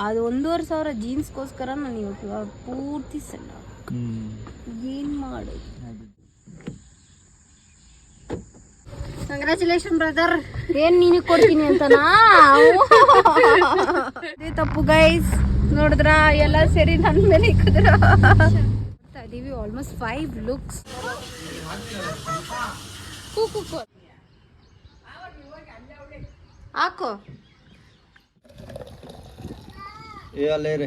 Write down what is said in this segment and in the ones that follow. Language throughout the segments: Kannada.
ಅದು ಒಂದೂವರೆ ಸಾವಿರ ಜೀನ್ಸ್ಗೋಸ್ಕರ ನಾನು ಇವತ್ತು ಇವಾಗ ಪೂರ್ತಿ ಸಣ್ಣ ಏನು ಮಾಡೋದು? ಕಂಗ್ರ್ಯಾಚುಲೇಷನ್ ಬ್ರದರ್ ಏನ್ ನೀನು ಕೊಡ್ತೀನಿ ಅಂತನಾ? ಅದೇ ತಪ್ಪು ಗೈಸ್ ನೋಡಿದ್ರ ಎಲ್ಲ ಸೇರಿ ನನ್ನ ಮೇಲೆ ಇಕ್ಕಿದ್ರ ಇದೀವಿ ಆಲ್ಮೋಸ್ಟ್ ಫೈವ್ ಲುಕ್ಸ್ ಹಾಕು. ಅಲ್ಲೇ ರೀ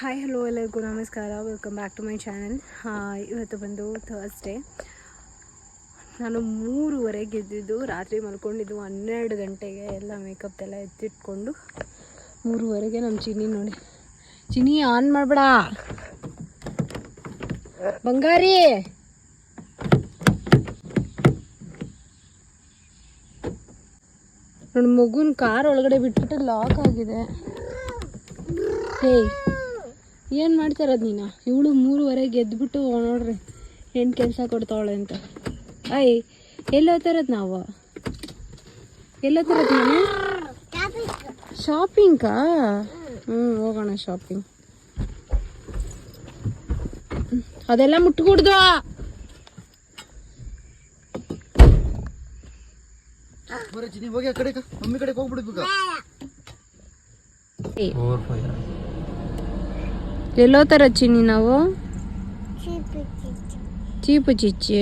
ಹಾಯ್ ಹಲೋ ಎಲ್ಲರಿಗೂ ನಮಸ್ಕಾರ. Welcome back to my channel ಇವತ್ತು ಬಂದು ಥರ್ಸ್ಡೇ ನಾನು ಮೂರುವರೆಗೆ ಎದ್ದಿದ್ದು ರಾತ್ರಿ ಮಲ್ಕೊಂಡಿದ್ದು ಹನ್ನೆರಡು ಗಂಟೆಗೆ ಎಲ್ಲ ಮೇಕಪ್ ಎಲ್ಲ ಎತ್ತಿಟ್ಕೊಂಡು ಮೂರುವರೆಗೆ ನಮ್ಮ ಚಿನ್ನಿ ನೋಡಿ. ಚಿನ್ನಿ ಆನ್ ಮಾಡಬೇಡ. ಬಂಗಾರಿ. ನನ್ನ ಮಗುನ ಕಾರ್ ಒಳಗಡೆ ಬಿಟ್ಬಿಟ್ಟು ಲಾಕ್ ಆಗಿದೆ. ಹೇಯ್ ಏನು ಮಾಡ್ತಾರದು ನೀನು? ಇವಳು ಮೂರುವರೆಗೆ ಎದ್ಬಿಟ್ಟು ನೋಡ್ರಿ ಏನು ಕೆಲಸ ಕೊಡ್ತಾವಳೆ ಅಂತ. ಅಯ್ ಎಲ್ಲಿ ನಾವ ನಾವು? ಎಲ್ಲಿ ಹೋಗ್ತಾರದು ನಾನು? ಶಾಪಿಂಗಾ ಹ್ಞೂ ಹೋಗೋಣ ಶಾಪಿಂಗ್ ಅದೆಲ್ಲ ಮುಟ್ಕೂಡ್ದು. ಬರೀ ಚಿನಿ ಹೋಗಿ ಆ ಕಡೆ ಮಮ್ಮಿ ಕಡೆಗೆ ಹೋಗ್ಬಿಡ್ಬೇಕು ಎಲ್ಲೋ ತರ ಚಿನ್ನಿ ನಾವು? ಚೀಪು ಚಿಚ್ಚಿ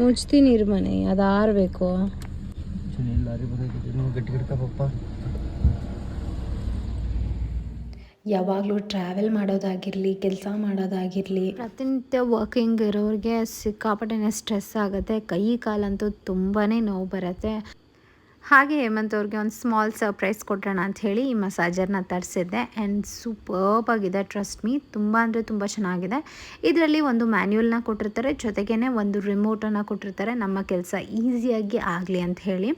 ಮುಚ್ತೀನಿ ಇರ್ಮನೆ ಅದು ಆರಬೇಕು ಲಾರಿ ಗಟ್ಟಿ ಯಾವಾಗಲೂ ಟ್ರಾವೆಲ್ ಮಾಡೋದಾಗಿರಲಿ ಕೆಲಸ ಮಾಡೋದಾಗಿರಲಿ. ಪ್ರತಿನಿತ್ಯ ವರ್ಕಿಂಗ್ ಇರೋರಿಗೆ ಸಿಕ್ಕಾಪಟ್ಟೆ ಸ್ಟ್ರೆಸ್ ಆಗುತ್ತೆ. ಕೈ ಕಾಲಂತೂ ತುಂಬಾ ನೋವು ಬರುತ್ತೆ. ಹಾಗೆ ಹೇಮಂತ್ ಅವ್ರಿಗೆ ಒಂದು ಸ್ಮಾಲ್ ಸರ್ಪ್ರೈಸ್ ಕೊಡೋಣ ಅಂತ ಹೇಳಿ ಈ ಮಸಾಜರ್ನ ತರಿಸಿದ್ದೆ. ಆ್ಯಂಡ್ ಸೂಪರ್ಬ್ ಆಗಿದೆ ಟ್ರಸ್ಟ್ ಮೀ ತುಂಬ ಅಂದರೆ ತುಂಬ ಚೆನ್ನಾಗಿದೆ. ಇದರಲ್ಲಿ ಒಂದು ಮ್ಯಾನ್ಯೂಲ್ನ ಕೊಟ್ಟಿರ್ತಾರೆ ಜೊತೆಗೇ ಒಂದು ರಿಮೋಟನ್ನು ಕೊಟ್ಟಿರ್ತಾರೆ. ನಮ್ಮ ಕೆಲಸ ಈಸಿಯಾಗಿ ಆಗಲಿ ಅಂತ ಹೇಳಿ.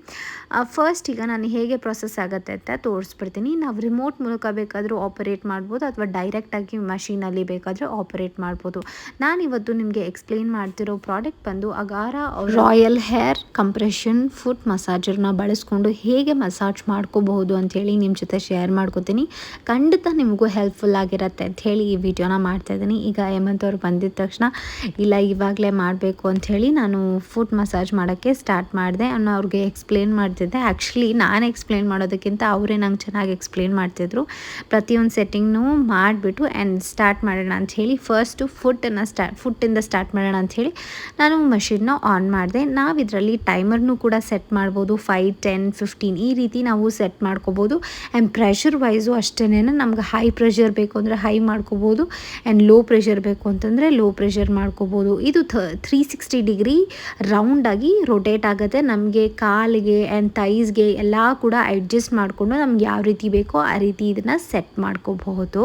ಫಸ್ಟ್ ಈಗ ನಾನು ಹೇಗೆ ಪ್ರೊಸೆಸ್ ಆಗುತ್ತೆ ಅಂತ ತೋರಿಸ್ಬಿಡ್ತೀನಿ. ನಾವು ರಿಮೋಟ್ ಮೂಲಕ ಬೇಕಾದರೂ ಆಪರೇಟ್ ಮಾಡ್ಬೋದು, ಅಥವಾ ಡೈರೆಕ್ಟಾಗಿ ಮಷೀನಲ್ಲಿ ಬೇಕಾದರೆ ಆಪರೇಟ್ ಮಾಡ್ಬೋದು. ನಾನಿವತ್ತು ನಿಮಗೆ ಎಕ್ಸ್ಪ್ಲೇನ್ ಮಾಡ್ತಿರೋ ಪ್ರಾಡಕ್ಟ್ ಬಂದು Agaro royal air compression foot ಮಸಾಜರ್ನ ಬಳಸ್ಕೊಂಡು ಹೇಗೆ ಮಸಾಜ್ ಮಾಡ್ಕೋಬಹುದು ಅಂಥೇಳಿ ನಿಮ್ಮ ಜೊತೆ ಶೇರ್ ಮಾಡ್ಕೋತೀನಿ. ಖಂಡಿತ ನಿಮಗೂ ಹೆಲ್ಪ್ಫುಲ್ ಆಗಿರುತ್ತೆ ಅಂತ ಹೇಳಿ ಈ ವಿಡಿಯೋನ ಮಾಡ್ತಾ ಇದ್ದೀನಿ. ಈಗ ಹೇಮಂತ್ ಅವರು ಬಂದಿದ್ದ ತಕ್ಷಣ, ಇಲ್ಲ, ಇವಾಗಲೇ ಮಾಡಬೇಕು ಅಂಥೇಳಿ ನಾನು ಫುಟ್ ಮಸಾಜ್ ಮಾಡೋಕ್ಕೆ ಸ್ಟಾರ್ಟ್ ಮಾಡಿದೆ. ಅನ್ನೋ ಅವ್ರಿಗೆ ಎಕ್ಸ್ಪ್ಲೇನ್ ಮಾಡ್ತಿದ್ದೆ. ಆ್ಯಕ್ಚುಲಿ ನಾನು ಎಕ್ಸ್ಪ್ಲೇನ್ ಮಾಡೋದಕ್ಕಿಂತ ಅವರೇ ನಂಗೆ ಚೆನ್ನಾಗಿ ಎಕ್ಸ್ಪ್ಲೇನ್ ಮಾಡ್ತಿದ್ರು. ಪ್ರತಿಯೊಂದು ಸೆಟ್ಟಿಂಗ್ನೂ ಮಾಡಿಬಿಟ್ಟು ಆ್ಯಂಡ್ ಸ್ಟಾರ್ಟ್ ಮಾಡೋಣ ಅಂತ ಹೇಳಿ ಫಸ್ಟು ಫುಟ್ಟನ್ನು ಸ್ಟಾ ಫುಟ್ಟಿಂದ ಸ್ಟಾರ್ಟ್ ಮಾಡೋಣ ಅಂತ ಹೇಳಿ ನಾನು ಮಷಿನ್ನ ಆನ್ ಮಾಡಿದೆ. ನಾವು ಇದರಲ್ಲಿ ಟೈಮರ್ನು ಕೂಡ ಸೆಟ್ ಮಾಡ್ಬೋದು. ಫೈವ್ ಟೆನ್ ಫಿಫ್ಟೀನ್ ಈ ರೀತಿ ನಾವು ಸೆಟ್ ಮಾಡ್ಕೋಬೋದು. ಆ್ಯಂಡ್ ಪ್ರೆಷರ್ ವೈಸು ಅಷ್ಟೇ ನಮ್ಗೆ ಹೈ ಪ್ರೆಷರ್ ಬೇಕು ಅಂದರೆ ಹೈ ಮಾಡ್ಕೋಬೋದು. ಆ್ಯಂಡ್ ಲೋ ಪ್ರೆಷರ್ ಬೇಕು ಅಂತಂದರೆ ಲೋ ಪ್ರೆಷರ್ ಮಾಡ್ಕೋಬೋದು. ಇದು ಥ ತ್ರೀ ಸಿಕ್ಸ್ಟಿ ಡಿಗ್ರಿ ರೌಂಡಾಗಿ ರೊಟೇಟ್ ಆಗುತ್ತೆ. ನಮಗೆ ಕಾಲಿಗೆ ಆ್ಯಂಡ್ ತೈಸ್ಗೆ ಎಲ್ಲ ಕೂಡ ಅಡ್ಜಸ್ಟ್ ಮಾಡಿಕೊಂಡು ನಮ್ಗೆ ಯಾವ ರೀತಿ ಬೇಕೋ ಆ ರೀತಿ ಇದನ್ನು ಸೆಟ್ ಮಾಡ್ಕೋಬಹುದು.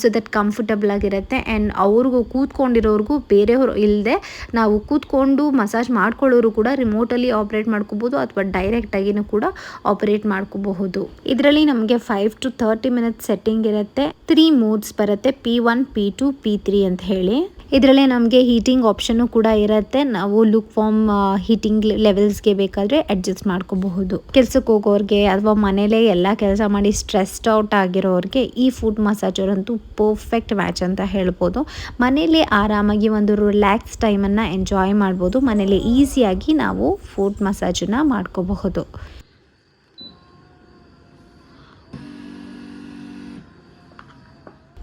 ಸೊ ದಟ್ ಕಂಫರ್ಟಬಲ್ ಆಗಿರುತ್ತೆ. ಆ್ಯಂಡ್ ಅವ್ರಿಗೂ ಕೂತ್ಕೊಂಡಿರೋರ್ಗೂ ಬೇರೆಯವರು ಇಲ್ಲದೆ ನಾವು ಕೂತ್ಕೊಂಡು ಮಸಾಜ್ ಮಾಡ್ಕೊಳ್ಳೋರು ಕೂಡ ರಿಮೋಟಲ್ಲಿ ಆಪ್ರೇಟ್ ಮಾಡ್ಕೋಬೋದು ಅಥವಾ ಡೈರೆಕ್ಟಾಗಿನೂ ಕೂಡ ಆಪರೇಟ್ ಮಾಡ್ಕೋಬಹುದು. ಇದರಲ್ಲಿ ನಮಗೆ five to thirty minutes setting ಇರುತ್ತೆ. ತ್ರೀ ಮೋಡ್ಸ್ ಬರುತ್ತೆ. P one P two P three ಅಂತ ಹೇಳಿ. ಇದರಲ್ಲಿ ನಮಗೆ ಹೀಟಿಂಗ್ ಆಪ್ಷನ್ನು ಕೂಡ ಇರುತ್ತೆ. ನಾವು ಲುಕ್ ಫಾರ್ಮ್ ಹೀಟಿಂಗ್ ಲೆವೆಲ್ಸ್ಗೆ ಬೇಕಾದರೆ ಅಡ್ಜಸ್ಟ್ ಮಾಡ್ಕೋಬಹುದು. ಕೆಲಸಕ್ಕೆ ಹೋಗೋರಿಗೆ ಅಥವಾ ಮನೇಲೇ ಎಲ್ಲ ಕೆಲಸ ಮಾಡಿ ಸ್ಟ್ರೆಸ್ಡ್ ಔಟ್ ಆಗಿರೋರಿಗೆ ಈ ಫುಡ್ ಮಸಾಜರ್ ಅಂತೂ ಪರ್ಫೆಕ್ಟ್ ಮ್ಯಾಚ್ ಅಂತ ಹೇಳ್ಬೋದು. ಮನೇಲಿ ಆರಾಮಾಗಿ ಒಂದು ರಿಲ್ಯಾಕ್ಸ್ ಟೈಮನ್ನು ಎಂಜಾಯ್ ಮಾಡ್ಬೋದು. ಮನೇಲಿ ಈಸಿಯಾಗಿ ನಾವು ಫುಡ್ ಮಸಾಜನ್ನು ಮಾಡ್ಕೋಬಹುದು.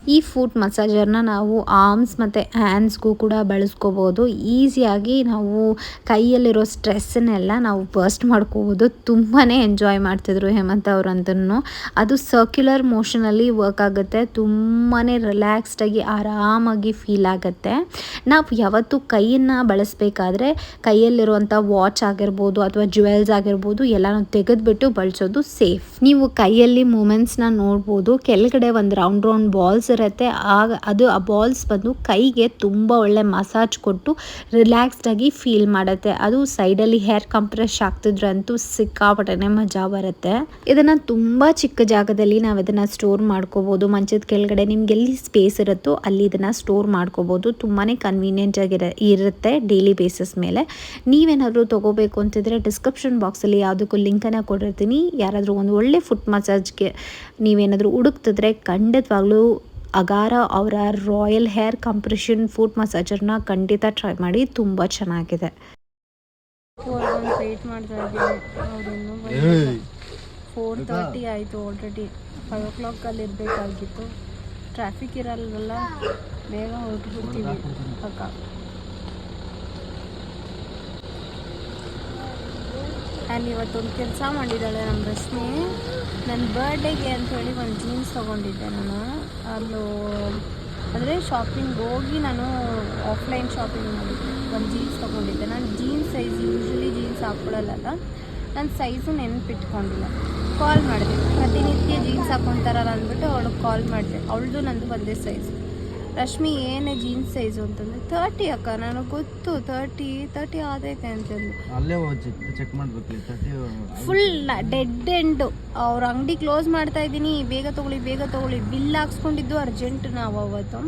ಈ ಫೂಟ್ ಮಸಾಜರ್ನ ನಾವು ಆರ್ಮ್ಸ್ ಮತ್ತು ಹ್ಯಾಂಡ್ಸ್ಗೂ ಕೂಡ ಬಳಸ್ಕೋಬೋದು. ಈಸಿಯಾಗಿ ನಾವು ಕೈಯಲ್ಲಿರೋ ಸ್ಟ್ರೆಸ್ಸನ್ನೆಲ್ಲ ನಾವು ಬರ್ಸ್ಟ್ ಮಾಡ್ಕೋಬೋದು. ತುಂಬಾ ಎಂಜಾಯ್ ಮಾಡ್ತಿದ್ರು ಹೇಮಂತ್ ಅವರಂತೂ ಅದು ಸರ್ಕ್ಯುಲರ್ ಮೋಷನಲ್ಲಿ ವರ್ಕ್ ಆಗುತ್ತೆ. ತುಂಬಾ ರಿಲ್ಯಾಕ್ಸ್ಡಾಗಿ ಆರಾಮಾಗಿ ಫೀಲ್ ಆಗುತ್ತೆ. ನಾವು ಯಾವತ್ತೂ ಕೈಯನ್ನು ಬಳಸಬೇಕಾದ್ರೆ ಕೈಯಲ್ಲಿರುವಂಥ ವಾಚ್ ಆಗಿರ್ಬೋದು ಅಥವಾ ಜ್ಯುವೆಲ್ಸ್ ಆಗಿರ್ಬೋದು ಎಲ್ಲನೂ ತೆಗೆದುಬಿಟ್ಟು ಬಳಸೋದು ಸೇಫ್ ನೀವು ಕೈಯಲ್ಲಿ ಮೂಮೆಂಟ್ಸ್ನ ನೋಡ್ಬೋದು. ಕೆಳಗಡೆ ಒಂದು ರೌಂಡ್ ರೌಂಡ್ ಬಾಲ್ಸ್ ಬರುತ್ತೆ ಆಗ ಅದು ಆ ಬಾಲ್ಸ್ ಬಂದು ಕೈಗೆ ತುಂಬ ಒಳ್ಳೆ ಮಸಾಜ್ ಕೊಟ್ಟು ರಿಲ್ಯಾಕ್ಸ್ಡಾಗಿ ಫೀಲ್ ಮಾಡುತ್ತೆ. ಅದು ಸೈಡಲ್ಲಿ ಹೇರ್ ಕಂಪ್ರೆಸ್ ಆಗ್ತಿದ್ರೆ ಅಂತೂ ಸಿಕ್ಕಾಪಟ್ಟೆ ಮಜಾ ಬರುತ್ತೆ. ಇದನ್ನು ತುಂಬ ಚಿಕ್ಕ ಜಾಗದಲ್ಲಿ ನಾವು ಇದನ್ನು ಸ್ಟೋರ್ ಮಾಡ್ಕೋಬೋದು. ಮಂಚದ ಕೆಳಗಡೆ ನಿಮ್ಗೆ ಎಲ್ಲಿ ಸ್ಪೇಸ್ ಇರುತ್ತೋ ಅಲ್ಲಿ ಇದನ್ನು ಸ್ಟೋರ್ ಮಾಡ್ಕೋಬೋದು. ತುಂಬಾ ಕನ್ವೀನಿಯೆಂಟ್ ಆಗಿರ ಇರುತ್ತೆ ಡೈಲಿ ಬೇಸಿಸ್ ಮೇಲೆ. ನೀವೇನಾದರೂ ತೊಗೋಬೇಕು ಅಂತಿದ್ರೆ ಡಿಸ್ಕ್ರಿಪ್ಷನ್ ಬಾಕ್ಸಲ್ಲಿ ಯಾವುದಕ್ಕೂ ಲಿಂಕನ್ನು ಕೊಟ್ಟಿರ್ತೀನಿ. ಯಾರಾದರೂ ಒಂದು ಒಳ್ಳೆ ಫುಟ್ ಮಸಾಜ್ಗೆ ನೀವೇನಾದರೂ ಹುಡುಕ್ತಿದ್ರೆ ಖಂಡಿತವಾಗ್ಲೂ ಅಗಾರ ಅವರ ರಾಯಲ್ ಹೇರ್ ಕಂಪ್ರೆಷನ್ ಫುಡ್ ಮಸಾಜರ್ನ ಖಂಡಿತ ಟ್ರೈ ಮಾಡಿ ತುಂಬ ಚೆನ್ನಾಗಿದೆ. ವೆಯ್ಟ್ ಮಾಡ್ತಾ ಇದ್ದೀವಿ ಅವ್ರು ಇನ್ನೂ ಫೋರ್ ತರ್ಟಿ ಆಯಿತು ಆಲ್ರೆಡಿ ಫೈವ್ ಓ ಕ್ಲಾಕಲ್ಲಿ ಇರಬೇಕಾಗಿತ್ತು. ಟ್ರಾಫಿಕ್ ಇರಲ್ವಲ್ಲ? ಬೇಗ ಹೊರಟ್ಬಿಡ್ತೀವಿ ಅಕ್ಕ ಅಲ್ಲಿ ಇವತ್ತೊಂದು ಕೆಲಸ ಮಾಡಿದ್ದಾಳೆ ನಮ್ಮ ರಶ್ಮಿ. ನನ್ನ ಬರ್ಡೇಗೆ ಅಂಥೇಳಿ ಒಂದು ಜೀನ್ಸ್ ತೊಗೊಂಡಿದ್ದೆ ನಾನು. ಅಲ್ಲೂ ಅಂದರೆ ಶಾಪಿಂಗ್ ಹೋಗಿ ನಾನು ಆಫ್ಲೈನ್ ಶಾಪಿಂಗ್ ಮಾಡಿದ್ದೆ. ಒಂದು ಜೀನ್ಸ್ ತೊಗೊಂಡಿದ್ದೆ. ನಾನು ಜೀನ್ಸ್ ಸೈಜ್ ಯೂಶ್ವಲಿ ಜೀನ್ಸ್ ಹಾಕ್ಕೊಳ್ಳಲ್ಲ ನನ್ನ ಸೈಜು ನೆನಪಿಟ್ಕೊಂಡಿಲ್ಲ. ಕಾಲ್ ಮಾಡಿದೆ. ಪ್ರತಿನಿತ್ಯ ಜೀನ್ಸ್ ಹಾಕ್ಕೊಂತಾರಲ್ಲ ಅಂದ್ಬಿಟ್ಟು ಅವಳಿಗೆ ಕಾಲ್ ಮಾಡಿದೆ. ಅವಳದು ನಂದು ಒಂದೇ ಸೈಜು ರಶ್ಮಿ ಏನೇ ಜೀನ್ಸ್ ಸೈಜು ಅಂತಂದ್ರೆ ತರ್ಟಿ ಅಕ್ಕ ನನಗೆ ಗೊತ್ತು ತರ್ಟಿ ತರ್ಟಿ ಆದೈತೆ ಅಂತಂದು ಅಲ್ಲೇ ಚೆಕ್ ಮಾಡ್ಬೇಕು ಫುಲ್ ಡೆಡ್ ಎಂಡು ಅವ್ರ ಅಂಗಡಿ ಕ್ಲೋಸ್ ಮಾಡ್ತಾ ಇದ್ದೀನಿ. ಬೇಗ ತಗೊಳ್ಳಿ ಬೇಗ ತಗೊಳ್ಳಿ. ಬಿಲ್ ಹಾಕ್ಸ್ಕೊಂಡಿದ್ದು ಅರ್ಜೆಂಟ್ ನಾವು ಅವತ್ತು.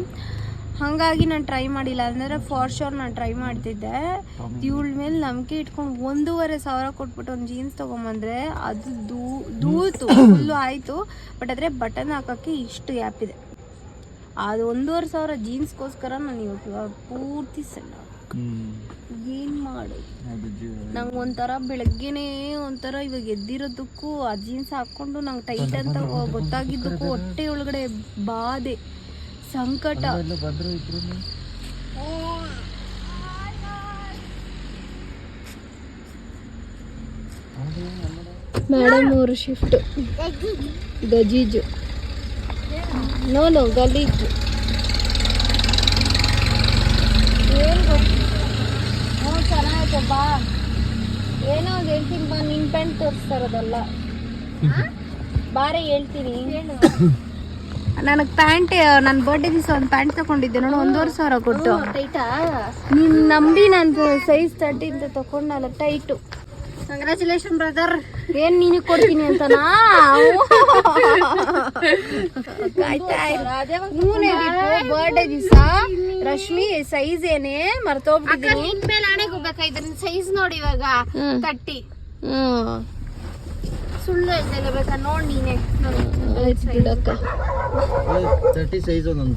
ಹಾಗಾಗಿ ನಾನು ಟ್ರೈ ಮಾಡಿಲ್ಲ. ಅಂದರೆ ಫಾರ್ ಶೋರ್ ನಾನು ಟ್ರೈ ಮಾಡ್ತಿದ್ದೆ. ಇವಳ ಮೇಲೆ ನಂಬಿಕೆ ಇಟ್ಕೊಂಡು ಒಂದೂವರೆ ಸಾವಿರ ಕೊಟ್ಬಿಟ್ಟು ಒಂದು ಜೀನ್ಸ್ ತೊಗೊಂಬಂದ್ರೆ ಅದು ದೂ ದೂತು ಫುಲ್ಲು ಆಯಿತು. ಬಟ್ ಆದರೆ ಬಟನ್ ಹಾಕೋಕ್ಕೆ ಇಷ್ಟು ಗ್ಯಾಪ್ ಇದೆ. ಅದು ಒಂದೂವರೆ ಸಾವಿರ ಜೀನ್ಸ್ಗೋಸ್ಕರ ನಾನು ಇವತ್ತು ಪೂರ್ತಿ ಸಣ್ಣ ಏನು ಮಾಡು ನಂಗೆ ಒಂಥರ ಬೆಳಗ್ಗೆನೇ ಒಂಥರ ಇವಾಗ ಎದ್ದಿರೋದಕ್ಕೂ ಆ ಜೀನ್ಸ್ ಹಾಕ್ಕೊಂಡು ನಂಗೆ ಟೈಟ್ ಅಂತ ಗೊತ್ತಾಗಿದ್ದಕ್ಕೂ ಹೊಟ್ಟೆ ಒಳಗಡೆ ಬಾಧೆ ಸಂಕಟ. ಮೇಡಮ್ ಅವರು ಶಿಫ್ಟ್ ಗಜೀಜು. ನೋ ನೋ ಗಲೀಜು ಏನು ಹ್ಞೂ ಚೆನ್ನಾಗೈತೆ ಬಾ ಏನೋ ಒಂದು ಹೇಳ್ತೀನಿ ಬಾ ನಿನ್ನ ಪ್ಯಾಂಟ್ ತೋರಿಸ್ತಾರದಲ್ಲ ಬಾರೆ ಹೇಳ್ತೀನಿ. ನನಗೆ ಪ್ಯಾಂಟ್ ನನ್ನ ಬರ್ಡೇ ದಿವಸ ಒಂದು ಪ್ಯಾಂಟ್ ತಗೊಂಡಿದ್ದೆ. ನೋಡು ಒಂದೂವರೆ ಸಾವಿರ ಕೊಟ್ಟು. ನೀನು ನಂಬಿ ನಾನು ಸೈಜ್ ತರ್ಟಿ ಅಂತ ತಗೊಂಡಲ್ಲ ಟೈಟು ಕಂಗ್ರ್ಯಾಚುಲೇಷನ್ ಬ್ರದರ್ ಏನ್ ನೀನು ಕೊಡ್ತೀನಿ ಅಂತನಾ? ಬರ್ಡೇ ದಿವಸ. ರಶ್ಮಿ ಸೈಜ್ ಏನೇ ಮರ್ತೋಗ್ಬಿಟ್ಟಿದ್ದೀನಿ. ಮೇಲೆ ಹಣೆಗೆ ಹೋಗ್ಬೇಕಾಯ್ತು. ಸೈಜ್ ನೋಡಿ ಇವಾಗ. ತಟ್ಟಿ ಹ್ಮ್. ಸುಳ್ಳು ಹೇಳ್ತಾ ಬೇಕಾ? ನೋಡ್ ನೀನೆ. ಬಿಡಕ್ಕ ತರ್ಟಿ ಸೈಜ್ ಒಂದೊಂದು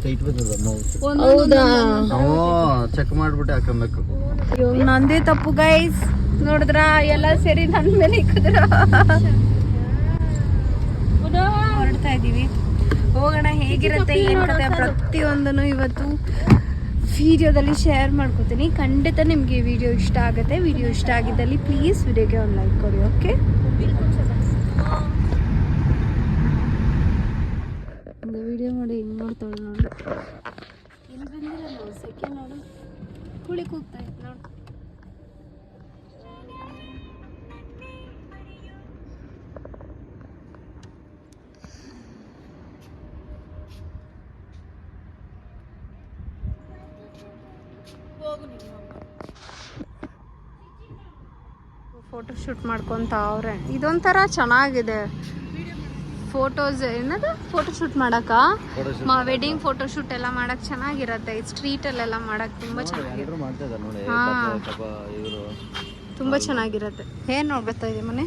ಹೌದಾ? ಚೆಕ್ ಮಾಡ್ಬಿಟ್ಟು ಹಾಕೊಬೇಕು ನಂದೇ ತಪ್ಪು ಗೈಸ್ ನೋಡಿದ್ರ? ಎಲ್ಲ ಸೇರಿ ನನ್ನ ಮೇಲೆ ಇಕ್ಕಿದ್ರ? ಹೊರಡ್ತಾ ಇದೀವಿ ಹೋಗೋಣ, ಹೇಗಿರುತ್ತೆ, ಏನು ಕತೆ ಪ್ರತಿಯೊಂದನ್ನು ಇವತ್ತು ವಿಡಿಯೋದಲ್ಲಿ ಶೇರ್ ಮಾಡ್ಕೋತೀನಿ. ಖಂಡಿತ ನಿಮಗೆ ವಿಡಿಯೋ ಇಷ್ಟ ಆಗುತ್ತೆ. ವಿಡಿಯೋ ಇಷ್ಟ ಆಗಿದ್ದಲ್ಲಿ ಪ್ಲೀಸ್ ವಿಡಿಯೋಗೆ ಒಂದು ಲೈಕ್ ಕೊಡಿ ಓಕೆ ಫೋಟೋ ಶೂಟ್ ಮಾಡ್ಕೊತ ಅವ್ರೆ. ಇದೊಂಥರ ಚೆನ್ನಾಗಿದೆ. ಫೋಟೋಸ್ ಏನದು? ಫೋಟೋ ಶೂಟ್ ಮಾಡಕ್ಕ? ವೆಡ್ಡಿಂಗ್ ಫೋಟೋ ಶೂಟ್ ಎಲ್ಲ ಮಾಡಕ್ ಚೆನ್ನಾಗಿರತ್ತೆ. ಸ್ಟ್ರೀಟ್ ಅಲ್ಲೆಲ್ಲ ಮಾಡಕ್ ತುಂಬಾ ನೋಡಿ ಹಾ. ತುಂಬಾ ಚೆನ್ನಾಗಿರತ್ತೆ. ಏನ್ ನೋಡ್ಬೇಕಾ ಇದೆ ಮನೆ?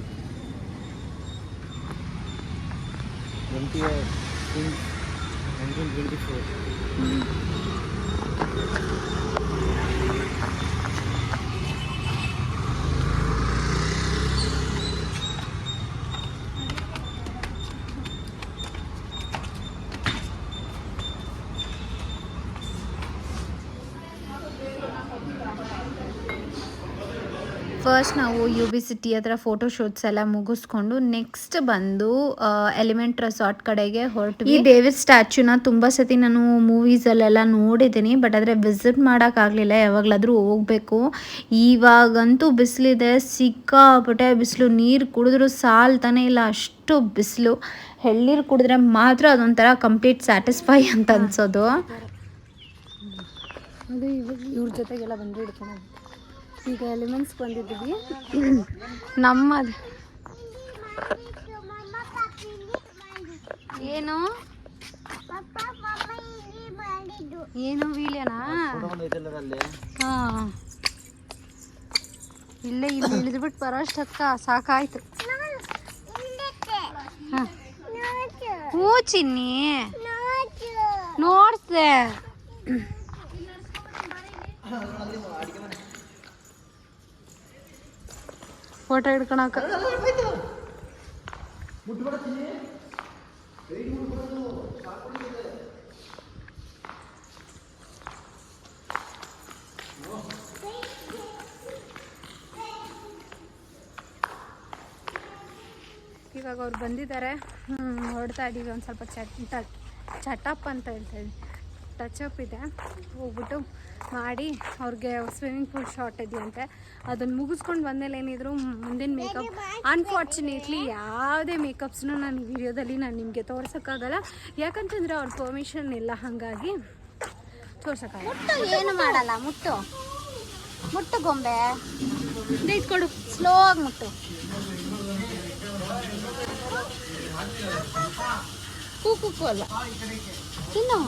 ಫಸ್ಟ್ ನಾವು ಯು ಬಿ ಸಿಟಿ ಹತ್ರ ಫೋಟೋ ಶೂಟ್ಸ್ ಎಲ್ಲ ಮುಗಿಸ್ಕೊಂಡು ನೆಕ್ಸ್ಟ್ ಬಂದು ಎಲಿಮೆಂಟ್ ರೆಸಾರ್ಟ್ ಕಡೆಗೆ ಹೊರಟು ಈ ಡೇವಿಡ್ ಸ್ಟ್ಯಾಚ್ಯೂನ ತುಂಬ ಸತಿ ನಾನು ಮೂವೀಸಲ್ಲೆಲ್ಲ ನೋಡಿದ್ದೀನಿ ಬಟ್ ಆದರೆ ವಿಸಿಟ್ ಮಾಡೋಕ್ಕಾಗಲಿಲ್ಲ ಯಾವಾಗಲಾದರೂ ಹೋಗಬೇಕು. ಇವಾಗಂತೂ ಬಿಸಿಲಿದೆ ಸಿಕ್ಕಾಪಟ್ಟೆ ಬಿಸಿಲು ನೀರು ಕುಡಿದ್ರೂ ಸಾಲ್ತಾನೆ ಇಲ್ಲ ಅಷ್ಟು ಬಿಸಿಲು. ಎಳ್ನೀರು ಕುಡಿದ್ರೆ ಮಾತ್ರ ಅದೊಂಥರ ಕಂಪ್ಲೀಟ್ ಸ್ಯಾಟಿಸ್ಫೈ ಅಂತ ಅನ್ಸೋದು. ಇವ್ರ ಜೊತೆಗೆಲ್ಲ ಬಂದು ಹಿಡ್ಕೊಂಡು ಈಗ ಎಲಿಮೆಂಟ್ಸ್ ಬಂದಿದ್ದೀವಿ. ನಮ್ಮದು ಏನು? ಏನು ವೀಳ್ಯನಾ? ಹಾ. ಇಲ್ಲೇ ಇಲ್ಲಿ ಇಳಿದ್ಬಿಟ್ಟು ಬರೋಷ್ಟಕ್ಕ ಸಾಕಾಯ್ತು. ಹೂ. ಚಿನ್ನಿ. ನೋಡ್ದೆ ಫೋಟೋ ಹಿಡ್ಕೊಳಕ ಇವಾಗ ಅವ್ರು ಬಂದಿದ್ದಾರೆ ಹೊಡ್ತಾ ಇದೀವಿ ಒಂದು ಸ್ವಲ್ಪ ಚಟ್ ಚಟಪ್ ಅಂತ ಹೇಳ್ತಾ ಇದ್ವಿ ಟಚಪ್ ಇದೆ. ಹೋಗ್ಬಿಟ್ಟು ಮಾಡಿ ಅವ್ರಿಗೆ ಸ್ವಿಮ್ಮಿಂಗ್ ಪೂಲ್ ಶಾರ್ಟ್ ಇದೆಯಂತೆ. ಅದನ್ನು ಮುಗಿಸ್ಕೊಂಡು ಬಂದಮೇಲೆ ಏನಿದ್ರು ಮುಂದಿನ ಮೇಕಪ್ ಅನ್ಫಾರ್ಚುನೇಟ್ಲಿ ಯಾವುದೇ ಮೇಕಪ್ಸ್ನು ನಾನು ವಿಡಿಯೋದಲ್ಲಿ ನಾನು ನಿಮಗೆ ತೋರ್ಸೋಕ್ಕಾಗಲ್ಲ. ಯಾಕಂತಂದರೆ ಅವ್ರ ಪರ್ಮಿಷನ್ ಇಲ್ಲ ಹಾಗಾಗಿ ತೋರ್ಸೋಕ್ಕಾಗಲ್ಲ. ಮುಟ್ಟು ಏನು ಮಾಡಲ್ಲ ಮುಟ್ಟು. ಮುಟ್ಟು ಗೊಂಬೆ. ಇಟ್ಕೊಡು ಸ್ಲೋ ಆಗಿ ಮುಟ್ಟು. ಕೂ ಕೂ ಅಲ್ಲ. ತಿನ್ನು.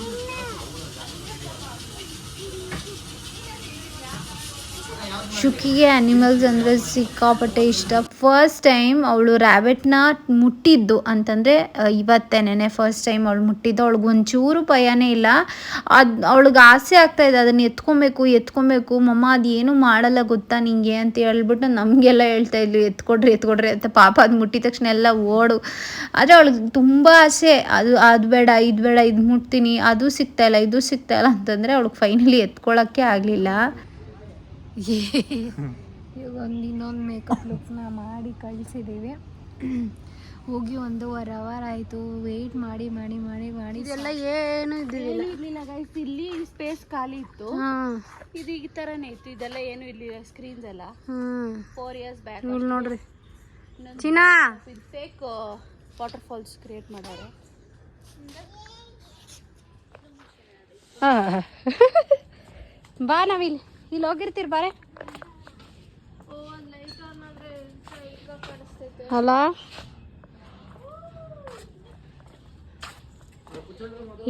ಶುಕಿಗೆ ಅನಿಮಲ್ಸ್ ಅಂದರೆ ಸಿಕ್ಕಾಪಟ್ಟೆ ಇಷ್ಟ. ಫಸ್ಟ್ ಟೈಮ್ ಅವಳು ರ್ಯಾಬಿಟ್ನ ಮುಟ್ಟಿದ್ದು ಅಂತಂದರೆ ಇವತ್ತೇನೆ ಫಸ್ಟ್ ಟೈಮ್ ಅವಳು ಮುಟ್ಟಿದ್ದು. ಅವಳಿಗೆ ಒಂಚೂರು ಭಯನೇ ಇಲ್ಲ. ಅದು, ಅವಳಿಗೆ ಆಸೆ ಆಗ್ತಾ ಇದೆ, ಅದನ್ನು ಎತ್ಕೊಬೇಕು ಎತ್ಕೊಬೇಕು. ಮಮ್ಮ ಅದು ಏನು ಮಾಡಲ್ಲ ಗೊತ್ತಾ ನಿಂಗೆ ಅಂತ ಹೇಳ್ಬಿಟ್ಟು ನಮಗೆಲ್ಲ ಹೇಳ್ತಾ ಇದ್ಲು, ಎತ್ಕೊಡ್ರಿ ಎತ್ಕೊಡ್ರಿ ಅಂತ ಪಾಪ ಅದು ಮುಟ್ಟಿದ ತಕ್ಷಣ ಎಲ್ಲ ಓಡು. ಆದರೆ ಅವಳಿಗೆ ತುಂಬ ಆಸೆ, ಅದು ಅದು ಬೇಡ, ಇದು ಬೇಡ, ಇದು ಮುಟ್ತೀನಿ, ಅದು ಸಿಗ್ತಾಯಿಲ್ಲ ಇದು ಸಿಗ್ತಾಯಿಲ್ಲ ಅಂತಂದರೆ ಅವಳಿಗೆ ಫೈನಲಿ ಎತ್ಕೊಳ್ಳೋಕ್ಕೆ ಆಗಲಿಲ್ಲ. ಇವಾಗ ಒಂದು ಇನ್ನೊಂದು ಮೇಕಪ್ ಲುಕ್ನ ಮಾಡಿ ಕಳಿಸಿದ್ದೀವಿ ಹೋಗಿ ಒಂದೂವರೆ ಅವರ್ ಆಯಿತು. ವೆಯ್ಟ್ ಮಾಡಿ ಮಾಡಿ ಮಾಡಿ ಮಾಡಿ ಇದೆಲ್ಲ ಏನು ಇದ್ದಿಲ್ಲ ಇರಲಿಲ್ಲ ಗೈಸ್ ಇಲ್ಲಿ ಸ್ಪೇಸ್ ಖಾಲಿ ಇತ್ತು. ಇದು ಈ ಥರನೇ ಇತ್ತು. ಇದೆಲ್ಲ ಏನು ಇಲ್ಲಿ ಸ್ಕ್ರೀನ್ಸ್ ಎಲ್ಲ. ಫೋರ್ ಇಯರ್ಸ್ ಬ್ಯಾಕ್ ಇಲ್ಲಿ ನೋಡ್ರಿ. ಚಿನ್ನ! ಇದು ಫೇಕ್ ವಾಟರ್ ಫಾಲ್ಸ್ ಕ್ರಿಯೇಟ್ ಮಾಡೋರು ಬಾ ನಾವಿಲ್ಲಿ. ಇಲ್ಲಿ ಹೋಗಿರ್ತೀರಿ ಬಾರೆ. ಅಲ್ಲ?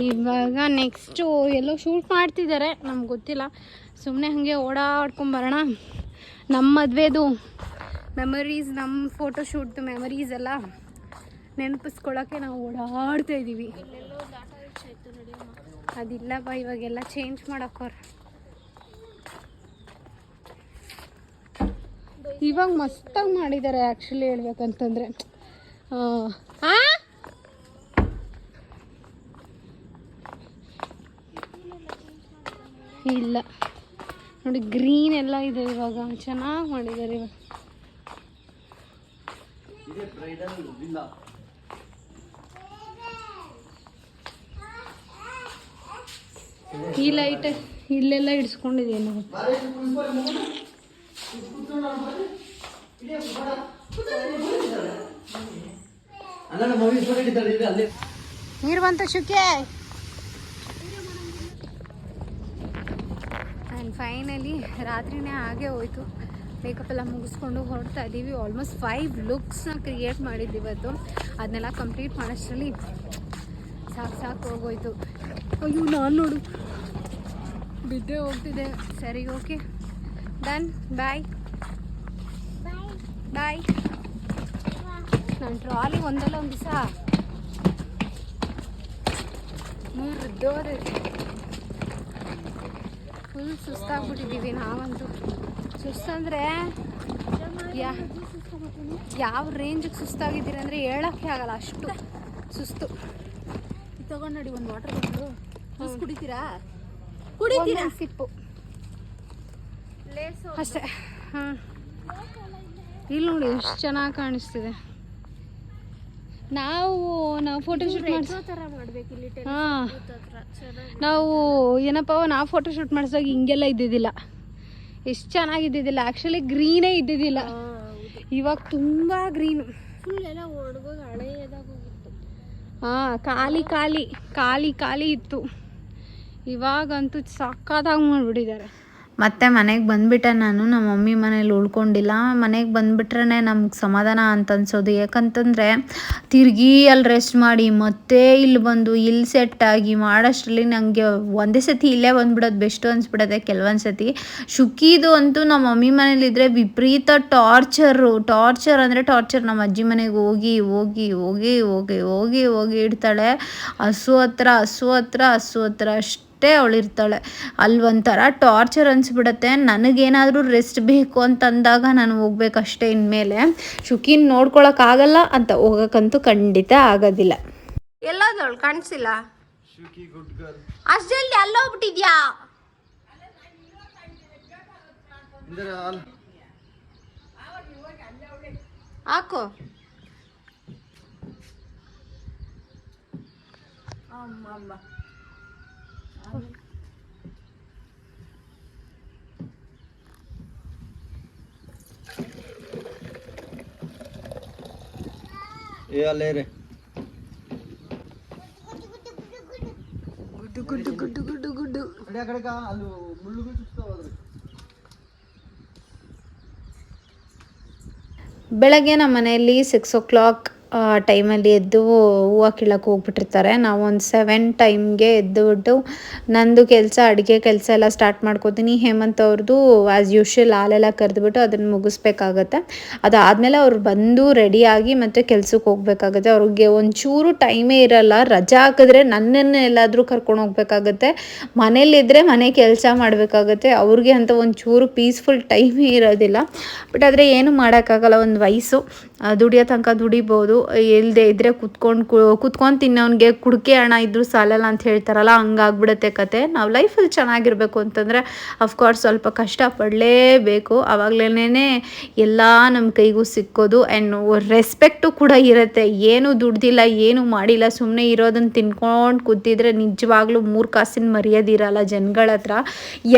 ಇವಾಗ ನೆಕ್ಸ್ಟು ಎಲ್ಲೋ ಶೂಟ್ ಮಾಡ್ತಿದ್ದಾರೆ ನಮ್ಗೆ ಗೊತ್ತಿಲ್ಲ. ಸುಮ್ಮನೆ ಹಾಗೆ ಓಡಾಡ್ಕೊಂಬರೋಣ ನಮ್ಮ ಮದುವೆದು ಮೆಮರೀಸ್ ನಮ್ಮ ಫೋಟೋ ಶೂಟ್ದು ಮೆಮರೀಸ್ ಎಲ್ಲ ನೆನಪಿಸ್ಕೊಳ್ಳೋಕ್ಕೆ ನಾವು ಓಡಾಡ್ತಾ ಇದ್ದೀವಿ ಅದಿಲ್ಲಪ್ಪ ಇವಾಗೆಲ್ಲ ಚೇಂಜ್ ಮಾಡಕ್ಕವ್ರ ಇವಾಗ ಮಸ್ತಾಗಿ ಮಾಡಿದ್ದಾರೆ ಆ್ಯಕ್ಚುಲಿ ಹೇಳ್ಬೇಕಂತಂದರೆ. ಇಲ್ಲ. ನೋಡಿ ಗ್ರೀನ್ ಎಲ್ಲ ಇದೆ ಇವಾಗ. ಚೆನ್ನಾಗಿ ಮಾಡಿದ್ದಾರೆ ಇವಾಗ. ಈ ಲೈಟ್ ಇಲ್ಲೆಲ್ಲ ಇಡ್ಸ್ಕೊಂಡಿದೆ ನಾವು ಅಲ್ಲ ಮೂವೀಸ್ ಇದ್ದಾರೆ ಅಲ್ಲೇ ನೀರು ಬಂತು ಶುಕೆ ಆ್ಯಂಡ್ ಫೈನಲಿ ರಾತ್ರಿನೇ ಹಾಗೆ ಹೋಯ್ತು. ಮೇಕಪ್ ಎಲ್ಲ ಮುಗಿಸ್ಕೊಂಡು ಹೊರಡ್ತಾ ಇದ್ದೀವಿ ಆಲ್ಮೋಸ್ಟ್ ಫೈವ್ ಲುಕ್ಸ್ನ ಕ್ರಿಯೇಟ್ ಮಾಡಿದ್ದು ಇವತ್ತು. ಅದನ್ನೆಲ್ಲ ಕಂಪ್ಲೀಟ್ ಮಾಡೋಷ್ಟರಲ್ಲಿ ಸಾಕು ಸಾಕು ಹೋಗೋಯ್ತು. ಅಯ್ಯೋ ನಾನು ನೋಡು. ಬಿದ್ದೇ ಹೋಗ್ತಿದ್ದೆ ಸರಿ ಓಕೆ ಡನ್ ಬಾಯ್ ಬಾಯ್ ನನ್ನ ಟ್ರಾಲಿ ಒಂದಲ್ಲ ಒಂದು ದಿವಸ. ಮುರಿದೋದೆ ಫುಲ್ ಸುಸ್ತಾಗ್ಬಿಟ್ಟಿದ್ದೀವಿ ನಾವಂತೂ. ಸುಸ್ತಂದ್ರೆ ಯಾ ಯಾವ ರೇಂಜಿಗೆ ಸುಸ್ತಾಗಿದ್ದೀರಿ ಅಂದರೆ ಹೇಳೋಕ್ಕೆ ಆಗಲ್ಲ ಅಷ್ಟು ಸುಸ್ತು. ತಗೊಂಡ್ ನೋಡಿ ಒಂದು ವಾಟರ್ ಬಂದು ಜ್ಯೂಸ್ ಕುಡಿತೀರಾ? ಕುಡಿತೀರಾ? ಸಿಪ್ಪು. ಅಷ್ಟೇ. ಹಾಂ ಇಲ್ಲಿ ನೋಡಿ ಎಷ್ಟು ಚೆನ್ನಾಗಿ ಕಾಣಿಸ್ತಿದೆ. ನಾವು ನಾವು ಫೋಟೋ ಶೂಟ್ ಮಾಡಿಸ್ ಹಾಂ. ನಾವು ಏನಪ್ಪ ನಾವು ಫೋಟೋ ಶೂಟ್ ಮಾಡಿಸಿದಾಗ ಹಿಂಗೆಲ್ಲ ಇದ್ದಿದ್ದಿಲ್ಲ. ಎಷ್ಟು ಚೆನ್ನಾಗಿದ್ದಿದ್ದಿಲ್ಲ ಆ್ಯಕ್ಚುಲಿ ಗ್ರೀನೇ ಇದ್ದಿದ್ದಿಲ್ಲ. ಇವಾಗ ತುಂಬ ಗ್ರೀನು ಹಾಂ ಖಾಲಿ ಖಾಲಿ ಖಾಲಿ ಖಾಲಿ ಇತ್ತು. ಇವಾಗಂತೂ ಸಕ್ಕತ್ತಾಗಿ ಮಾಡಿಬಿಟ್ಟಿದ್ದಾರೆ. ಮತ್ತೆ ಮನೆಗೆ ಬಂದ್ಬಿಟ್ಟೆ ನಾನು, ನಮ್ಮ ಮಮ್ಮಿ ಮನೇಲಿ ಉಳ್ಕೊಂಡಿಲ್ಲ. ಮನೆಗೆ ಬಂದ್ಬಿಟ್ರೆ ನಮ್ಗೆ ಸಮಾಧಾನ ಅಂತ ಅನ್ಸೋದು. ಯಾಕಂತಂದರೆ ತಿರ್ಗಿ ಅಲ್ಲಿ ರೆಸ್ಟ್ ಮಾಡಿ ಮತ್ತೆ ಇಲ್ಲಿ ಬಂದು ಇಲ್ಲಿ ಸೆಟ್ ಆಗಿ ಮಾಡೋಷ್ಟರಲ್ಲಿ ನನಗೆ ಒಂದೇ ಸತಿ ಇಲ್ಲೇ ಬಂದ್ಬಿಡೋದು ಬೆಸ್ಟು ಅನ್ಸ್ಬಿಡತ್ತೆ ಕೆಲವೊಂದು ಸತಿ. ಶುಕಿದು ಅಂತೂ ನಮ್ಮ ಮಮ್ಮಿ ಮನೇಲಿದ್ರೆ ವಿಪರೀತ ಟಾರ್ಚರು ಟಾರ್ಚರ್ ಅಂದರೆ ಟಾರ್ಚರ್ ನಮ್ಮ ಅಜ್ಜಿ ಮನೆಗೆ ಹೋಗಿ ಹೋಗಿ ಹೋಗಿ ಹೋಗಿ ಹೋಗಿ ಹೋಗಿ ಇಡ್ತಾಳೆ. ಹಸು ಹತ್ರ ಹಸು ಹತ್ರ ಹಸು ಹತ್ರ ಅಷ್ಟೇ ಅವಳಿರ್ತಾಳೆ ಅಲ್ಲಿ ಒಂಥರ ಟಾರ್ಚರ್ ಅನಿಸ್ಬಿಡತ್ತೆ. ನನಗೇನಾದರೂ ರೆಸ್ಟ್ ಬೇಕು ಅಂತಂದಾಗ ನಾನು ಹೋಗ್ಬೇಕಷ್ಟೇ ಇನ್ಮೇಲೆ. ಶುಕಿನ್ ನೋಡ್ಕೊಳಕ್ಕಾಗಲ್ಲ ಅಂತ ಹೋಗಕ್ಕಂತೂ ಖಂಡಿತ ಆಗೋದಿಲ್ಲ. ಎಲ್ಲದವಳು ಕಾಣಿಸಿಲ್ಲ? ಅಷ್ಟ್ ಜಲ್ದಿ ಅಲ್ಲೋಗ್ಬಿಟ್ಟಿದ್ಯಾ? ಹಾಕು. ಏ ಅಲ್ಲೇ ರೀ ಕಡೆ ಆ ಕಡೆ ಕಾ- ಅಲ್ಲಿ ಮುಳ್ಳು ಬೀಳ್ ಚುಚ್ತಾವ್ ಅದ್ರಲ್ಲಿ. ಬೆಳಗ್ಗೆ ನಮ್ಮ ಮನೆಯಲ್ಲಿ ಸಿಕ್ಸ್ ಓ ಕ್ಲಾಕ್ ಟೈಮಲ್ಲಿ ಎದ್ದು ಹೂವು ಕೀಳಕ್ಕೆ ಹೋಗ್ಬಿಟ್ಟಿರ್ತಾರೆ. ನಾವು ಒಂದು ಸೆವೆನ್ ಟೈಮ್ಗೆ ಎದ್ದುಬಿಟ್ಟು ನಂದು ಕೆಲಸ ಅಡುಗೆ ಕೆಲಸ ಎಲ್ಲ ಸ್ಟಾರ್ಟ್ ಮಾಡ್ಕೋತೀನಿ. ಹೇಮಂತ್ ಅವ್ರದ್ದು ಆ್ಯಸ್ ಯೂಶ್ವಲ್ ಹಾಲೆಲ್ಲ ಕರೆದ್ಬಿಟ್ಟು ಅದನ್ನು ಮುಗಿಸ್ಬೇಕಾಗತ್ತೆ. ಅದಾದಮೇಲೆ ಅವ್ರು ಬಂದು ರೆಡಿಯಾಗಿ ಮತ್ತು ಕೆಲ್ಸಕ್ಕೆ ಹೋಗ್ಬೇಕಾಗತ್ತೆ. ಅವ್ರಿಗೆ ಒಂಚೂರು ಟೈಮೇ ಇರಲ್ಲ. ರಜಾ ಹಾಕಿದ್ರೆ ನನ್ನನ್ನು ಎಲ್ಲಾದರೂ ಕರ್ಕೊಂಡು ಹೋಗ್ಬೇಕಾಗತ್ತೆ. ಮನೇಲಿದ್ದರೆ ಮನೆ ಕೆಲಸ ಮಾಡಬೇಕಾಗತ್ತೆ. ಅವ್ರಿಗೆ ಅಂತ ಒಂಚೂರು ಪೀಸ್ಫುಲ್ ಟೈಮೇ ಇರೋದಿಲ್ಲ. ಬಟ್ ಆದರೆ ಏನು ಮಾಡೋಕ್ಕಾಗಲ್ಲ. ಒಂದು ವಯಸ್ಸು ಆ, ದುಡಿಯೋ ತನಕ ದುಡಿಬೋದು. ಇಲ್ಲದೆ ಇದ್ದರೆ ಕುತ್ಕೊಂಡು ಕುತ್ಕೊಂಡು ತಿನ್ನೋನಿಗೆ ಕುಡಿಕೆ ಹಣ ಇದ್ದರೂ ಸಾಲಲ್ಲ ಅಂತ ಹೇಳ್ತಾರಲ್ಲ, ಹಂಗಾಗ್ಬಿಡುತ್ತೆ ಕತೆ. ನಾವು ಲೈಫಲ್ಲಿ ಚೆನ್ನಾಗಿರಬೇಕು ಅಂತಂದರೆ ಅಫ್ಕೋರ್ಸ್ ಸ್ವಲ್ಪ ಕಷ್ಟಪಡಲೇಬೇಕು ಆವಾಗಲೇ ಎಲ್ಲ ನಮ್ಮ ಕೈಗೂ ಸಿಕ್ಕೋದು ಆ್ಯಂಡ್ ರೆಸ್ಪೆಕ್ಟು ಕೂಡ ಇರುತ್ತೆ. ಏನು ದುಡ್ದಿಲ್ಲ, ಏನು ಮಾಡಿಲ್ಲ ಸುಮ್ಮನೆ ಇರೋದನ್ನು ತಿನ್ಕೊಂಡು ಕೂತಿದ್ರೆ ನಿಜವಾಗ್ಲೂ ಮೂರು ಕಾಸಿನ ಮರ್ಯಾದಿರಲ್ಲ ಜನಗಳ ಹತ್ರ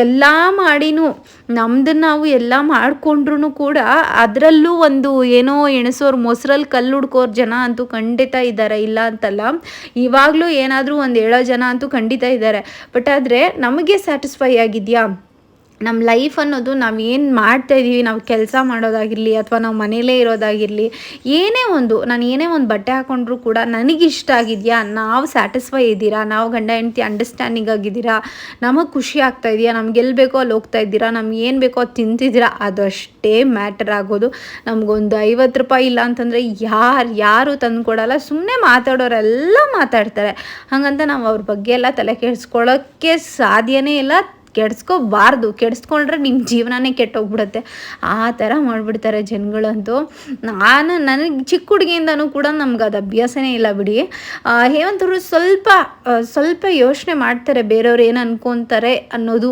ಎಲ್ಲ ಮಾಡಿನೂ ನಮ್ದನ್ನು ನಾವು ಎಲ್ಲ ಮಾಡಿಕೊಂಡ್ರು ಕೂಡ ಅದರಲ್ಲೂ ಒಂದು ಏನೋ ಎಣಸೋರು ಮೊಸರಲ್ಲಿ ಕಲ್ಲು ಹುಡ್ಕೋರು ಜನ ಅಂತೂ ಖಂಡಿತ ಇದ್ದಾರೆ ಇಲ್ಲ ಅಂತಲ್ಲ. ಇವಾಗಲೂ ಏನಾದರೂ ಒಂದು ಹೇಳೋ ಜನ ಅಂತೂ ಖಂಡಿತ ಇದ್ದಾರೆ ಬಟ್ ಆದರೆ ನಮಗೆ ಸ್ಯಾಟಿಸ್ಫೈ ಆಗಿದೆಯಾ? ನಮ್ಮ ಲೈಫ್ ಅನ್ನೋದು ನಾವು ಏನು ಮಾಡ್ತಾ ಇದ್ದೀವಿ ನಾವು ಕೆಲಸ ಮಾಡೋದಾಗಿರಲಿ ಅಥವಾ ನಾವು ಮನೇಲೇ ಇರೋದಾಗಿರಲಿ, ಏನೇ ಒಂದು, ನಾನು ಏನೇ ಒಂದು ಬಟ್ಟೆ ಹಾಕೊಂಡ್ರೂ ಕೂಡ ನನಗಿಷ್ಟ ಆಗಿದೆಯಾ? ನಾವು ಸ್ಯಾಟಿಸ್ಫೈ ಇದ್ದೀರಾ? ನಾವು ಗಂಡ, ಹೆಂಡತಿ ಅಂಡರ್ಸ್ಟ್ಯಾಂಡಿಂಗ್ ಆಗಿದ್ದೀರಾ? ನಮಗೆ ಖುಷಿ ಆಗ್ತಾ ಇದೆಯಾ? ನಮ್ಗೆ ಎಲ್ಲಿ ಬೇಕೋ ಅಲ್ಲಿ ಹೋಗ್ತಾ ಇದ್ದೀರಾ? ನಮ್ಗೆ ಏನು ಬೇಕೋ ಅದು ತಿಂತಿದ್ದೀರಾ? ಅದು ಅಷ್ಟೇ ಮ್ಯಾಟರ್ ಆಗೋದು. ನಮಗೊಂದು ಐವತ್ತು ರೂಪಾಯಿ ಇಲ್ಲ ಅಂತಂದರೆ ಯಾರು ಯಾರು ತಂದು ಕೊಡಲ್ಲ. ಸುಮ್ಮನೆ ಮಾತಾಡೋರೆಲ್ಲ ಮಾತಾಡ್ತಾರೆ. ಹಾಗಂತ ನಾವು ಅವ್ರ ಬಗ್ಗೆ ಎಲ್ಲ ತಲೆ ಕೆಡಿಸ್ಕೊಳ್ಳೋಕ್ಕೆ ಸಾಧ್ಯನೇ ಇಲ್ಲ. ಕೆಡಿಸ್ಕೋಬಾರ್ದು. ಕೆಡಿಸ್ಕೊಂಡ್ರೆ ನಿಮ್ಮ ಜೀವನನೇ ಕೆಟ್ಟೋಗ್ಬಿಡುತ್ತೆ. ಆ ಥರ ಮಾಡಿಬಿಡ್ತಾರೆ ಜನಗಳಂತೂ. ನಾನು ನನಗೆ ಚಿಕ್ಕ ಹುಡುಗಿಯಿಂದನೂ ಕೂಡ ನಮ್ಗೆ ಅದು ಅಭ್ಯಾಸನೇ ಇಲ್ಲ ಬಿಡಿ. ಹೇಮಂತರು ಸ್ವಲ್ಪ ಸ್ವಲ್ಪ ಯೋಚನೆ ಮಾಡ್ತಾರೆ ಬೇರೆಯವ್ರು ಏನು ಅನ್ಕೊತಾರೆ ಅನ್ನೋದು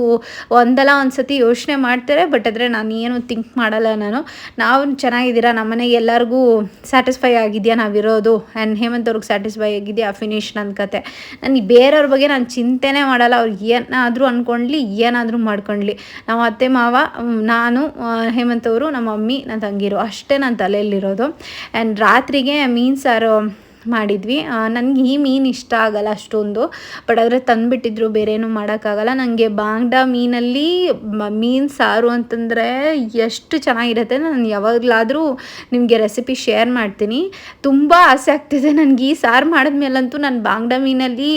ಒಂದಲ್ಲ ಒಂದು ಸತಿ ಯೋಚನೆ ಮಾಡ್ತಾರೆ, ಬಟ್ ಆದರೆ ನಾನು ಏನು ಥಿಂಕ್ ಮಾಡಲ್ಲ ನಾನು. ನಾವು ಚೆನ್ನಾಗಿದ್ದೀರಾ? ನಮ್ಮ ಮನೆಗೆ ಎಲ್ಲರಿಗೂ ಸ್ಯಾಟಿಸ್ಫೈ ಆಗಿದೆಯಾ ನಾವಿರೋದು? ಆ್ಯಂಡ್ ಹೇಮಂತ್ ಅವ್ರಿಗೆ ಸ್ಯಾಟಿಸ್ಫೈ ಆಗಿದೆಯಾ ಫಿನಿಶ್ ನನ್ನ ಕತೆ. ನನಗೆ ಬೇರೆಯವ್ರ ಬಗ್ಗೆ ನಾನು ಚಿಂತೆನೇ ಮಾಡಲ್ಲ. ಅವ್ರಿಗೆ ಏನಾದರೂ ಅಂದ್ಕೊಂಡ್ಲಿ ಏನಾದರೂ ಮಾಡ್ಕೊಂಡ್ಲಿ. ನಾವು ಅತ್ತೆ, ಮಾವ ನಾನು ಹೇಮಂತ್ ಅವರು, ನಮ್ಮ ಮಮ್ಮಿ, ನನ್ನ ತಂಗಿರು, ಅಷ್ಟೇ ನನ್ನ ತಲೆಯಲ್ಲಿರೋದು. ಆ್ಯಂಡ್ ರಾತ್ರಿಗೆ ಮೀನ್ಸ್ ಸಾರು ಮಾಡಿದ್ವಿ. ನನಗೆ ಈ ಮೀನು ಇಷ್ಟ ಆಗಲ್ಲ ಅಷ್ಟೊಂದು. ಬಟ್ ಆದರೆ ತಂದುಬಿಟ್ಟಿದ್ರು, ಬೇರೇನು ಮಾಡೋಕ್ಕಾಗಲ್ಲ. ನನಗೆ ಬಾಂಗ್ಡಾ ಮೀನಲ್ಲಿ ಮೀನು ಸಾರು ಅಂತಂದರೆ ಎಷ್ಟು ಚೆನ್ನಾಗಿರುತ್ತೆ. ನಾನು ಯಾವಾಗಲಾದರೂ ನಿಮಗೆ ರೆಸಿಪಿ ಶೇರ್ ಮಾಡ್ತೀನಿ. ತುಂಬ ಆಸೆ ಆಗ್ತಿದೆ ನನಗೆ ಈ ಸಾರು ಮಾಡಿದ್ಮೇಲಂತೂ ನಾನು ಬಾಂಗ್ಡಾ ಮೀನಲ್ಲಿ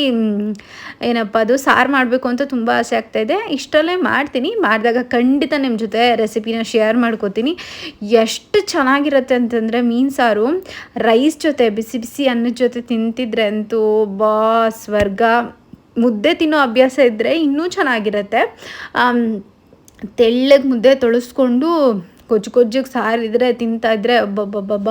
ಏನಪ್ಪ ಅದು ಸಾರು ಮಾಡಬೇಕು ಅಂತ ತುಂಬ ಆಸೆ ಆಗ್ತಾಯಿದೆ ಇಷ್ಟಲ್ಲೇ ಮಾಡ್ತೀನಿ. ಮಾಡಿದಾಗ ಖಂಡಿತ ನಿಮ್ಮ ಜೊತೆ ರೆಸಿಪಿನ ಶೇರ್ ಮಾಡ್ಕೋತೀನಿ. ಎಷ್ಟು ಚೆನ್ನಾಗಿರುತ್ತೆ ಅಂತಂದರೆ ಮೀನು ಸಾರು ರೈಸ್ ಜೊತೆ ಬಿಸಿ ಬಿಸಿ ಅನ್ನದ ಜೊತೆ ತಿಂತಿದ್ರೆ ಅಂತೂ ಬಾ ಸ್ವರ್ಗ, ಮುದ್ದೆ ತಿನ್ನೋ ಅಭ್ಯಾಸ ಇದ್ದರೆ ಇನ್ನೂ ಚೆನ್ನಾಗಿರುತ್ತೆ. ತೆಳ್ಳಗೆ ಮುದ್ದೆ ತೊಳಸ್ಕೊಂಡು ಕೊಜ್ಜು ಕೊಜ್ಜಿಗೆ ಸಾರಿದ್ರೆ ತಿಂತಾ ಇದ್ರೆ ಒಬ್ಬೊಬ್ಬೊಬ್ಬ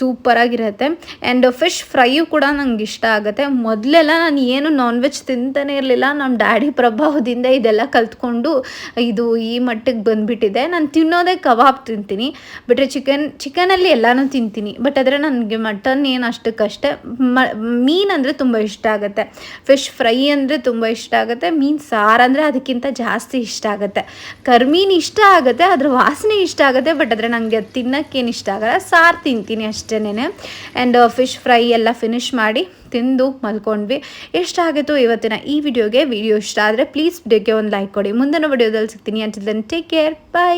ಸೂಪರಾಗಿರುತ್ತೆ ಆ್ಯಂಡ್ ಫಿಶ್ ಫ್ರೈಯು ಕೂಡ ನಂಗೆ ಇಷ್ಟ ಆಗುತ್ತೆ. ಮೊದಲೆಲ್ಲ ನಾನು ಏನು ನಾನ್ ವೆಜ್ ತಿಂತಾನೆ ಇರಲಿಲ್ಲ. ನಮ್ಮ ಡ್ಯಾಡಿ ಪ್ರಭಾವದಿಂದ ಇದೆಲ್ಲ ಕಲ್ತ್ಕೊಂಡು ಇದು ಈ ಮಟ್ಟಿಗೆ ಬಂದುಬಿಟ್ಟಿದೆ. ನಾನು ತಿನ್ನೋದೇ ಕಬಾಬ್ ತಿಂತೀನಿ. ಬಿಟ್ಟರೆ ಚಿಕನ್ ಚಿಕನಲ್ಲಿ ಎಲ್ಲನೂ ತಿಂತೀನಿ. ಬಟ್ ಆದರೆ ನನಗೆ ಮಟನ್ ಏನು ಅಷ್ಟಕ್ಕಷ್ಟೇ ಮ, ಮೀನು ಅಂದರೆ ತುಂಬ ಇಷ್ಟ ಆಗುತ್ತೆ. ಫಿಶ್ ಫ್ರೈ ಅಂದರೆ ತುಂಬ ಇಷ್ಟ ಆಗುತ್ತೆ. ಮೀನು ಸಾರು ಅಂದರೆ ಅದಕ್ಕಿಂತ ಜಾಸ್ತಿ ಇಷ್ಟ ಆಗುತ್ತೆ. ಕರ್ಮೀನು ಇಷ್ಟ ಆಗುತ್ತೆ ಅದ್ರ ವಾಸನೆ ಇಷ್ಟ ಬಟ್ ಆದರೆ ನನಗೆ ತಿನ್ನೋಕ್ಕೇನು ಇಷ್ಟ ಆಗಲ್ಲ. ಸಾರು ತಿಂತೀನಿ ಅಷ್ಟೇನೆ ಆ್ಯಂಡ್ ಫಿಶ್ ಫ್ರೈ ಎಲ್ಲ ಫಿನಿಶ್ ಮಾಡಿ ತಿಂದು ಮಲ್ಕೊಂಡ್ವಿ. ಎಷ್ಟು ಆಗಿತ್ತು ಇವತ್ತಿನ ಈ ವಿಡಿಯೋಗೆ? ವಿಡಿಯೋ ಇಷ್ಟ ಆದರೆ ಪ್ಲೀಸ್ ವಿಡಿಯೋಗೆ ಒಂದು ಲೈಕ್ ಕೊಡಿ. ಮುಂದಿನ ವಿಡಿಯೋದಲ್ಲಿ ಸಿಗ್ತೀನಿ. Until take care bye